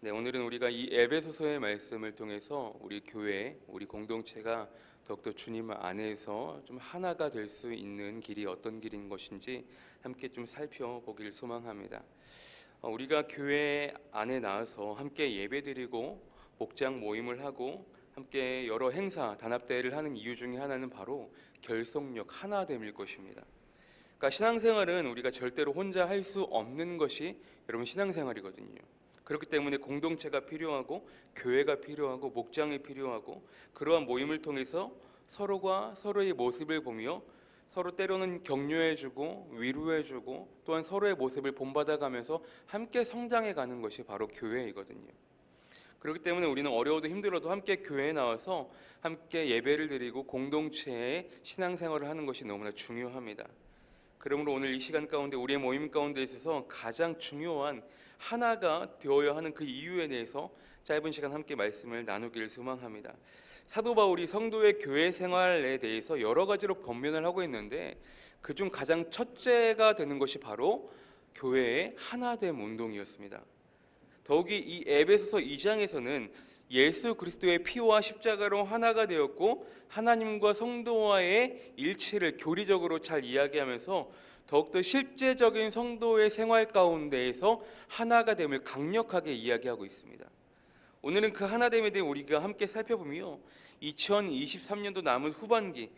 네, 오늘은 우리가 이 에베소서의 말씀을 통해서 우리 교회, 우리 공동체가 더욱더 주님 안에서 좀 하나가 될 수 있는 길이 어떤 길인 것인지 함께 좀 살펴보길 소망합니다. 어, 우리가 교회 안에 나와서 함께 예배드리고 목장 모임을 하고 함께 여러 행사, 단합대회를 하는 이유 중에 하나는 바로 결속력 하나됨일 것입니다. 그러니까 신앙생활은 우리가 절대로 혼자 할 수 없는 것이 여러분 신앙생활이거든요. 그렇기 때문에 공동체가 필요하고 교회가 필요하고 목장이 필요하고 그러한 모임을 통해서 서로가 서로의 모습을 보며 서로 때로는 격려해주고 위로해주고 또한 서로의 모습을 본받아가면서 함께 성장해 가는 것이 바로 교회이거든요. 그렇기 때문에 우리는 어려워도 힘들어도 함께 교회에 나와서 함께 예배를 드리고 공동체의 신앙생활을 하는 것이 너무나 중요합니다. 그러므로 오늘 이 시간 가운데 우리의 모임 가운데 있어서 가장 중요한 하나가 되어야 하는 그 이유에 대해서 짧은 시간 함께 말씀을 나누기를 소망합니다. 사도 바울이 성도의 교회 생활에 대해서 여러 가지로 권면을 하고 있는데 그중 가장 첫째가 되는 것이 바로 교회의 하나됨 운동이었습니다. 더욱이 이 에베소서 2장에서는 예수 그리스도의 피와 십자가로 하나가 되었고 하나님과 성도와의 일치를 교리적으로 잘 이야기하면서 더욱더 실제적인 성도의 생활 가운데에서 하나가 됨을 강력하게 이야기하고 있습니다. 오늘은 그 하나됨에 대해 우리가 함께 살펴보며 2023년도 남은 후반기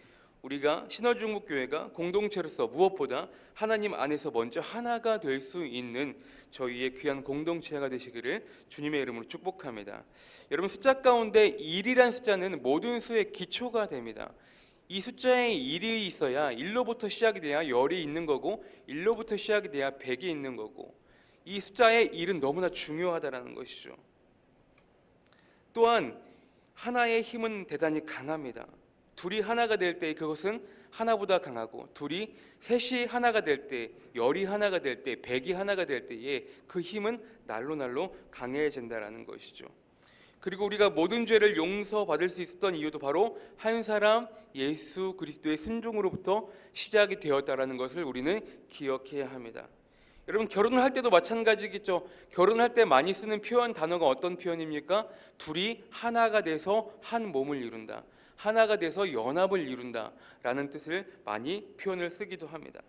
우리가 신월중국 교회가 공동체로서 무엇보다 하나님 안에서 먼저 하나가 될 수 있는 저희의 귀한 공동체가 되시기를 주님의 이름으로 축복합니다. 여러분 숫자 가운데 1이란 숫자는 모든 수의 기초가 됩니다. 이 숫자에 1이 있어야 1로부터 시작이 돼야 열이 있는 거고 1로부터 시작이 돼야 100이 있는 거고 이 숫자의 1은 너무나 중요하다라는 것이죠. 또한 하나의 힘은 대단히 강합니다. 둘이 하나가 될 때 그것은 하나보다 강하고 둘이 셋이 하나가 될 때, 열이 하나가 될 때, 백이 하나가 될 때에 그 힘은 날로 날로 강해진다라는 것이죠. 그리고 우리가 모든 죄를 용서받을 수 있었던 이유도 바로 한 사람 예수 그리스도의 순종으로부터 시작이 되었다라는 것을 우리는 기억해야 합니다. 여러분 결혼을 할 때도 마찬가지겠죠. 결혼할 때 많이 쓰는 표현 단어가 어떤 표현입니까? 둘이 하나가 돼서 한 몸을 이룬다. 하나가 돼서 연합을 이룬다라는 뜻을 많이 표현을 쓰기도 합니다.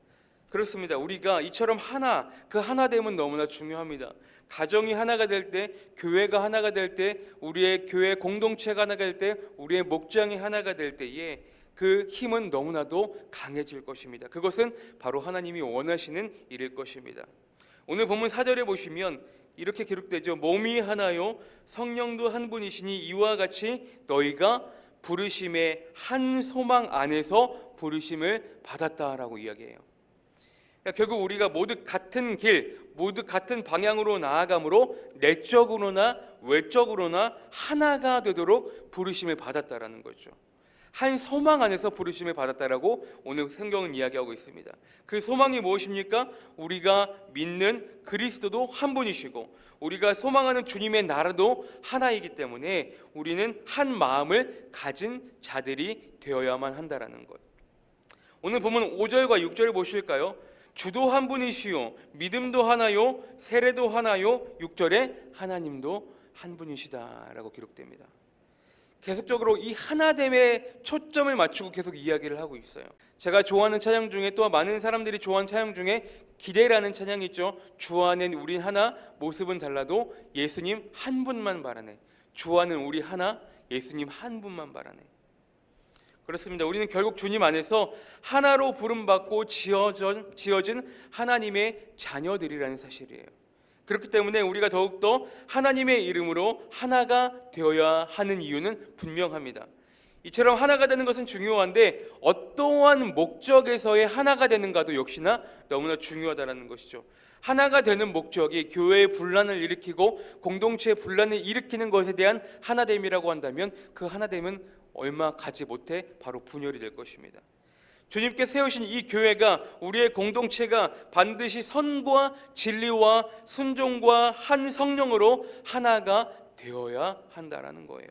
그렇습니다. 우리가 이처럼 하나, 그 하나됨은 너무나 중요합니다. 가정이 하나가 될 때, 교회가 하나가 될 때, 우리의 교회 공동체가 하나가 될 때, 우리의 목장이 하나가 될 때에 그 힘은 너무나도 강해질 것입니다. 그것은 바로 하나님이 원하시는 일일 것입니다. 오늘 본문 4절에 보시면 이렇게 기록되죠. 몸이 하나요 성령도 한 분이시니 이와 같이 너희가 부르심의 한 소망 안에서 부르심을 받았다라고 이야기해요. 그러니까 결국 우리가 모두 같은 길, 모두 같은 방향으로 나아감으로 내적으로나 외적으로나 하나가 되도록 부르심을 받았다라는 거죠. 한 소망 안에서 부르심을 받았다라고 오늘 성경은 이야기하고 있습니다. 그 소망이 무엇입니까? 우리가 믿는 그리스도도 한 분이시고 우리가 소망하는 주님의 나라도 하나이기 때문에 우리는 한 마음을 가진 자들이 되어야만 한다라는 것. 오늘 보면 5절과 6절 보실까요? 주도 한 분이시요 믿음도 하나요 세례도 하나요 6절에 하나님도 한 분이시다라고 기록됩니다. 계속적으로 이 하나됨에 초점을 맞추고 계속 이야기를 하고 있어요. 제가 좋아하는 찬양 중에 또 많은 사람들이 좋아하는 찬양 중에 기대라는 찬양이 있죠. 주 안엔 우리 하나 모습은 달라도 예수님 한 분만 바라네. 주 안은 우리 하나 예수님 한 분만 바라네. 그렇습니다. 우리는 결국 주님 안에서 하나로 부름받고 지어진, 지어진 하나님의 자녀들이라는 사실이에요. 그렇기 때문에 우리가 더욱더 하나님의 이름으로 하나가 되어야 하는 이유는 분명합니다. 이처럼 하나가 되는 것은 중요한데 어떠한 목적에서의 하나가 되는가도 역시나 너무나 중요하다는 것이죠. 하나가 되는 목적이 교회의 분란을 일으키고 공동체의 분란을 일으키는 것에 대한 하나됨이라고 한다면 그 하나됨은 얼마 가지 못해 바로 분열이 될 것입니다. 주님께 세우신 이 교회가 우리의 공동체가 반드시 선과 진리와 순종과 한 성령으로 하나가 되어야 한다라는 거예요.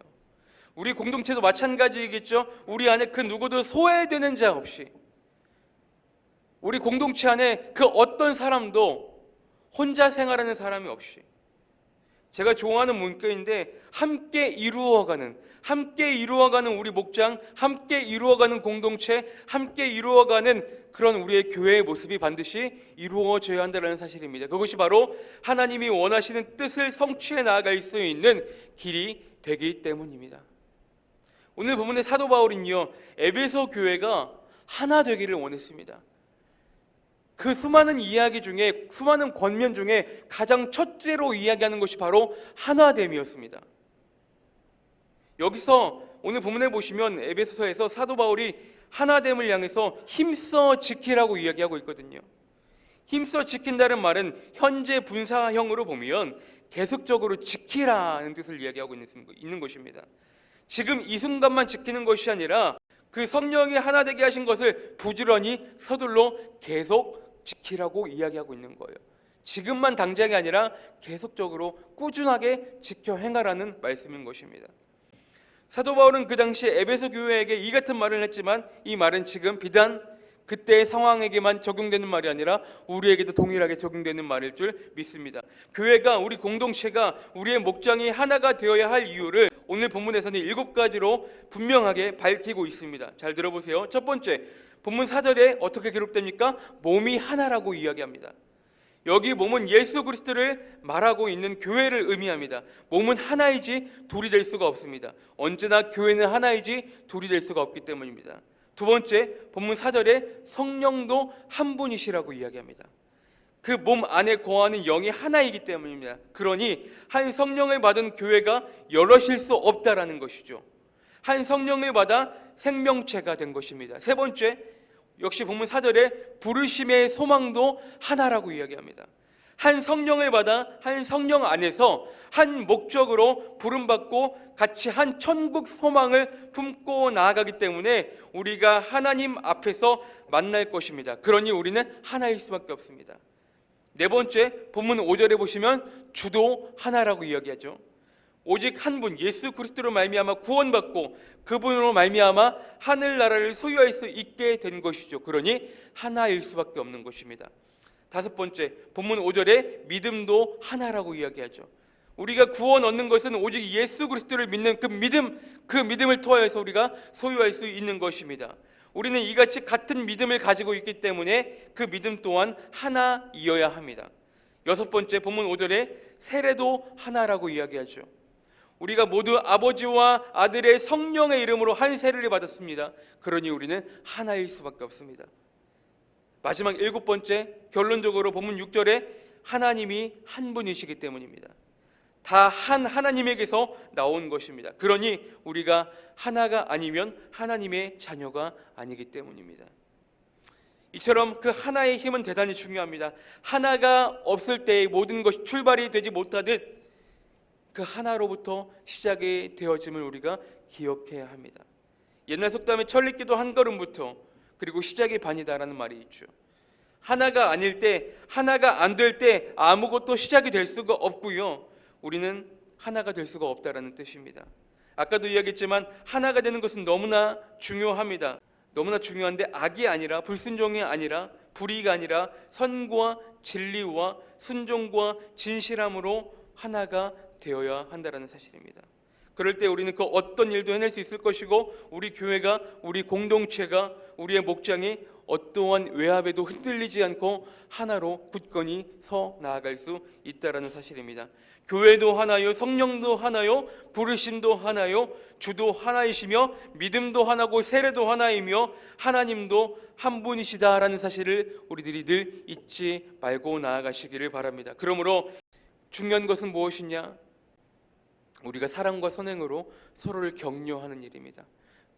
우리 공동체도 마찬가지이겠죠. 우리 안에 그 누구도 소외되는 자 없이 우리 공동체 안에 그 어떤 사람도 혼자 생활하는 사람이 없이 제가 좋아하는 문구인데 함께 이루어가는 함께 이루어가는 우리 목장, 함께 이루어가는 공동체, 함께 이루어가는 그런 우리의 교회의 모습이 반드시 이루어져야 한다는 사실입니다. 그것이 바로 하나님이 원하시는 뜻을 성취해 나아갈 수 있는 길이 되기 때문입니다. 오늘 본문의 사도 바울은요 에베소 교회가 하나 되기를 원했습니다. 그 수많은 이야기 중에 수많은 권면 중에 가장 첫째로 이야기하는 것이 바로 하나됨이었습니다. 여기서 오늘 본문에 보시면 에베소서에서 사도 바울이 하나됨을 향해서 힘써 지키라고 이야기하고 있거든요. 힘써 지킨다는 말은 현재 분사형으로 보면 계속적으로 지키라는 뜻을 이야기하고 있는, 것입니다. 지금 이 순간만 지키는 것이 아니라 그 성령이 하나 되게 하신 것을 부지런히 서둘러 계속 지키라고 이야기하고 있는 거예요. 지금만 당장이 아니라 계속적으로 꾸준하게 지켜 행하라는 말씀인 것입니다. 사도 바울은 그 당시 에베소 교회에게 이 같은 말을 했지만 이 말은 지금 비단 그때의 상황에게만 적용되는 말이 아니라 우리에게도 동일하게 적용되는 말일 줄 믿습니다. 교회가 우리 공동체가 우리의 목장이 하나가 되어야 할 이유를 오늘 본문에서는 일곱 가지로 분명하게 밝히고 있습니다. 잘 들어보세요. 첫 번째, 본문 4절에 어떻게 기록됩니까? 몸이 하나라고 이야기합니다. 여기 몸은 예수 그리스도를 말하고 있는 교회를 의미합니다. 몸은 하나이지 둘이 될 수가 없습니다. 언제나 교회는 하나이지 둘이 될 수가 없기 때문입니다. 두 번째, 본문 4절에 성령도 한 분이시라고 이야기합니다. 그 몸 안에 거하는 영이 하나이기 때문입니다. 그러니 한 성령을 받은 교회가 여럿일 수 없다라는 것이죠. 한 성령을 받아 생명체가 된 것입니다. 세 번째, 역시 본문 4절에 부르심의 소망도 하나라고 이야기합니다. 한 성령을 받아 한 성령 안에서 한 목적으로 부름받고 같이 한 천국 소망을 품고 나아가기 때문에 우리가 하나님 앞에서 만날 것입니다. 그러니 우리는 하나일 수밖에 없습니다. 네 번째 본문 5절에 보시면 주도 하나라고 이야기하죠. 오직 한 분 예수 그리스도로 말미암아 구원받고 그분으로 말미암아 하늘 나라를 소유할 수 있게 된 것이죠. 그러니 하나일 수밖에 없는 것입니다. 다섯 번째 본문 5절에 믿음도 하나라고 이야기하죠. 우리가 구원 얻는 것은 오직 예수 그리스도를 믿는 그 믿음 그 믿음을 통하여서 우리가 소유할 수 있는 것입니다. 우리는 이같이 같은 믿음을 가지고 있기 때문에 그 믿음 또한 하나이어야 합니다. 여섯 번째 본문 5절에 세례도 하나라고 이야기하죠. 우리가 모두 아버지와 아들의 성령의 이름으로 한 세례를 받았습니다. 그러니 우리는 하나일 수밖에 없습니다. 마지막 일곱 번째 결론적으로 본문 6절에 하나님이 한 분이시기 때문입니다. 다 한 하나님에게서 나온 것입니다. 그러니 우리가 하나가 아니면 하나님의 자녀가 아니기 때문입니다. 이처럼 그 하나의 힘은 대단히 중요합니다. 하나가 없을 때 모든 것이 출발이 되지 못하듯 그 하나로부터 시작이 되어짐을 우리가 기억해야 합니다. 옛날 속담에 천리기도 한 걸음부터 그리고 시작이 반이다라는 말이 있죠. 하나가 아닐 때, 하나가 안 될 때 아무것도 시작이 될 수가 없고요. 우리는 하나가 될 수가 없다라는 뜻입니다. 아까도 이야기했지만 하나가 되는 것은 너무나 중요합니다. 너무나 중요한데 악이 아니라 불순종이 아니라 불의가 아니라 선과 진리와 순종과 진실함으로 하나가 되어야 한다라는 사실입니다. 그럴 때 우리는 그 어떤 일도 해낼 수 있을 것이고 우리 교회가 우리 공동체가 우리의 목장이 어떠한 외압에도 흔들리지 않고 하나로 굳건히 서 나아갈 수 있다라는 사실입니다. 교회도 하나요, 성령도 하나요, 부르심도 하나요, 주도 하나이시며 믿음도 하나고 세례도 하나이며 하나님도 한 분이시다라는 사실을 우리들이 늘 잊지 말고 나아가시기를 바랍니다. 그러므로 중요한 것은 무엇이냐? 우리가 사랑과 선행으로 서로를 격려하는 일입니다.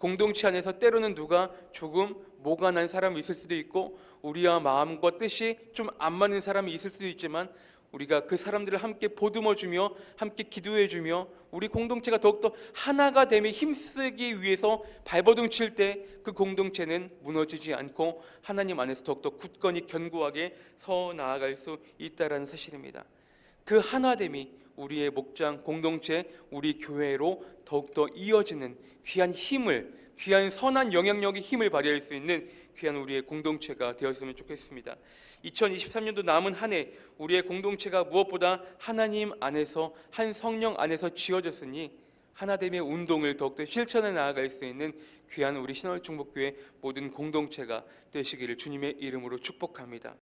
공동체 안에서 때로는 누가 조금 모가 난 사람이 있을 수도 있고 우리와 마음과 뜻이 좀 안 맞는 사람이 있을 수도 있지만 우리가 그 사람들을 함께 보듬어 주며 함께 기도해 주며 우리 공동체가 더욱더 하나가 되며 힘쓰기 위해서 발버둥 칠 때 그 공동체는 무너지지 않고 하나님 안에서 더욱더 굳건히 견고하게 서 나아갈 수 있다라는 사실입니다. 그 하나됨이 우리의 목장 공동체 우리 교회로 더욱더 이어지는 귀한 힘을 귀한 선한 영향력의 힘을 발휘할 수 있는 귀한 우리의 공동체가 되었으면 좋겠습니다. 2023년도 남은 한 해 우리의 공동체가 무엇보다 하나님 안에서 한 성령 안에서 지어졌으니 하나됨의 운동을 더욱더 실천해 나아갈 수 있는 귀한 우리 신월 중복교회 모든 공동체가 되시기를 주님의 이름으로 축복합니다.